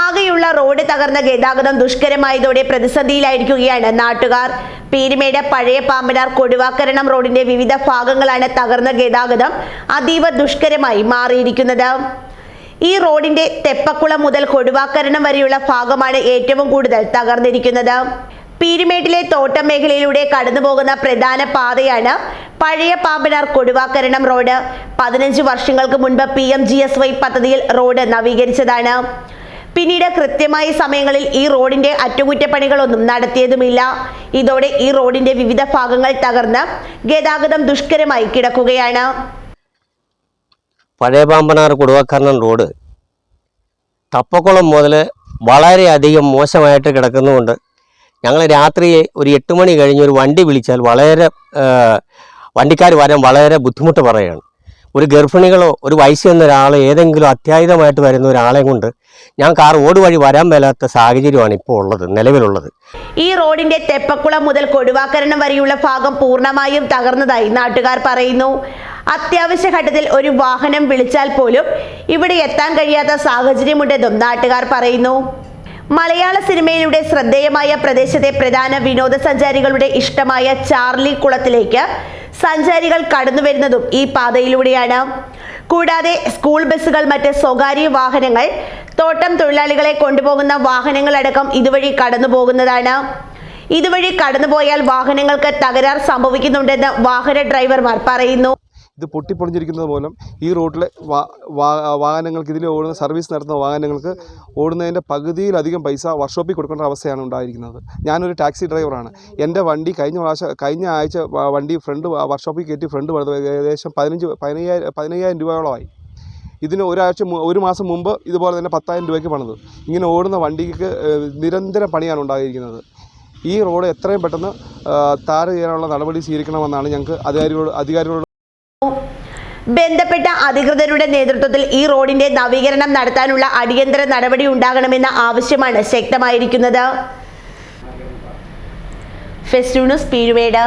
ആകെയുള്ള റോഡ് തകർന്ന ഗതാഗതം ദുഷ്കരമായതോടെ പ്രതിസന്ധിയിലായിരിക്കുകയാണ് നാട്ടുകാർ. പീരുമേട് പഴയ പാമ്പനാർ കൊടുവാക്കരണം റോഡിന്റെ വിവിധ ഭാഗങ്ങളാണ് തകർന്ന ഗതാഗതം അതീവ ദുഷ്കരമായി മാറിയിരിക്കുന്നത്. ഈ റോഡിന്റെ തെപ്പക്കുളം മുതൽ കൊടുവാക്കരണം വരെയുള്ള ഭാഗമാണ് ഏറ്റവും കൂടുതൽ തകർന്നിരിക്കുന്നത്. പീരുമേട്ടിലെ തോട്ടം മേഖലയിലൂടെ കടന്നുപോകുന്ന പ്രധാന പാതയാണ് പഴയ പാമ്പനാർ കൊടുവാക്കരണം റോഡ്. പതിനഞ്ച് വർഷങ്ങൾക്ക് മുൻപ് P M G S Y പദ്ധതിയിൽ റോഡ് നവീകരിച്ചതാണ്. പിന്നീട് കൃത്യമായ സമയങ്ങളിൽ ഈ റോഡിന്റെ അറ്റകുറ്റപ്പണികളൊന്നും നടത്തിയതുമില്ല. ഇതോടെ ഈ റോഡിന്റെ വിവിധ ഭാഗങ്ങൾ തകർന്ന് ഗതാഗതം ദുഷ്കരമായി കിടക്കുകയാണ്. പഴയ പാമ്പനാർ കൊടുവക്കരണം റോഡ് തപ്പക്കുളം മുതൽ വളരെയധികം മോശമായിട്ട് കിടക്കുന്നതുകൊണ്ട് ഞങ്ങൾ രാത്രി ഒരു എട്ട് മണി കഴിഞ്ഞ് ഒരു വണ്ടി വിളിച്ചാൽ വളരെ വണ്ടിക്കാർ വരാൻ വളരെ ബുദ്ധിമുട്ട് പറയുകയാണ്. ഒരു ഗർഭിണികളോ ഒരു വയസ്സ് വന്ന ഒരാളോ ഏതെങ്കിലും അത്യാഹിതമായിട്ട് വരുന്ന ഒരാളെ കൊണ്ട് ഞാൻ കാർ ഓട് വഴി വരാൻ മേലാത്ത സാഹചര്യമാണ് ഇപ്പോൾ ഉള്ളത് നിലവിലുള്ളത്. ഈ റോഡിന്റെ തെപ്പക്കുളം മുതൽ കൊടുവാക്കരണം വരെയുള്ള ഭാഗം പൂർണമായും തകർന്നതായി നാട്ടുകാർ പറയുന്നു. അത്യാവശ്യ ഘട്ടത്തിൽ ഒരു വാഹനം വിളിച്ചാൽ പോലും ഇവിടെ എത്താൻ കഴിയാത്ത സാഹചര്യമുണ്ടെന്നും നാട്ടുകാർ പറയുന്നു. മലയാള സിനിമയിലൂടെ ശ്രദ്ധേയമായ പ്രദേശത്തെ പ്രധാന വിനോദസഞ്ചാരികളുടെ ഇഷ്ടമായ ചാർലി കുളത്തിലേക്ക് സഞ്ചാരികൾ കടന്നു വരുന്നതും ഈ പാതയിലൂടെയാണ്. കൂടാതെ സ്കൂൾ ബസ്സുകൾ മറ്റ് സ്വകാര്യ വാഹനങ്ങൾ തോട്ടം തൊഴിലാളികളെ കൊണ്ടുപോകുന്ന വാഹനങ്ങളടക്കം ഇതുവഴി കടന്നു പോകുന്നതാണ് ഇതുവഴി കടന്നുപോയാൽ വാഹനങ്ങൾക്ക് തകരാർ സംഭവിക്കുന്നുണ്ടെന്ന് വാഹന ഡ്രൈവർമാർ പറയുന്നു. ഇത് പൊട്ടിപ്പൊളിഞ്ഞിരിക്കുന്നത് മൂലം ഈ റോഡിലെ വാഹനങ്ങൾക്ക് ഇതിൽ ഓടുന്ന സർവീസ് നടത്തുന്ന വാഹനങ്ങൾക്ക് ഓടുന്നതിന്റെ പകുതിയിലധികം പൈസ വർക്ക്ഷോപ്പിൽ കൊടുക്കേണ്ട അവസ്ഥയാണ് ഉണ്ടായിരിക്കുന്നത്. ഞാനൊരു ടാക്സി ഡ്രൈവറാണ്. എന്റെ വണ്ടി കഴിഞ്ഞ പ്രാവശ്യം കഴിഞ്ഞ ആഴ്ച വണ്ടി ഫ്രണ്ട് വർക്ക്ഷോപ്പിൽ കയറ്റി ഫ്രണ്ട് ഏകദേശം പതിനഞ്ച് പതിനയ്യായിരം പതിനയ്യായിരം രൂപയോളമായി. ഇതിന് ഒരാഴ്ച ഒരു മാസം മുമ്പ് ഇതുപോലെ തന്നെ പത്തായിരം രൂപയ്ക്ക് പണിത്. ഇങ്ങനെ ഓടുന്ന വണ്ടിക്ക് നിരന്തരം പണിയാണ് ഉണ്ടായിരിക്കുന്നത്. ഈ റോഡ് എത്രയും പെട്ടെന്ന് താര ചെയ്യാനുള്ള നടപടി സ്വീകരിക്കണമെന്നാണ് ഞങ്ങൾക്ക് അധികാരികളോട് അധികാരികളോട് ബന്ധപ്പെട്ട അധികൃതരുടെ നേതൃത്വത്തിൽ ഈ റോഡിന്റെ നവീകരണം നടത്താനുള്ള അടിയന്തര നടപടി ഉണ്ടാകണമെന്ന ആവശ്യമാണ് ശക്തമായിരിക്കുന്നത്. Fest news പീഴുമേട്